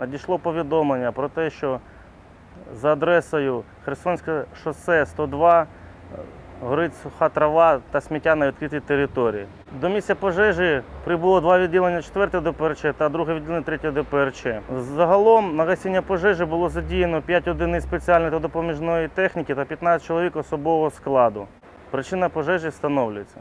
надійшло повідомлення про те, що за адресою Херсонське шосе 102 е, горить суха трава та сміття на відкритій території. До місця пожежі прибуло два відділення 4 ДПРЧ та друге відділення 3 ДПРЧ. Загалом на гасіння пожежі було задіяно 5 одиниць спеціальної та допоміжної техніки та 15 чоловік особового складу. Причина пожежі встановлюється.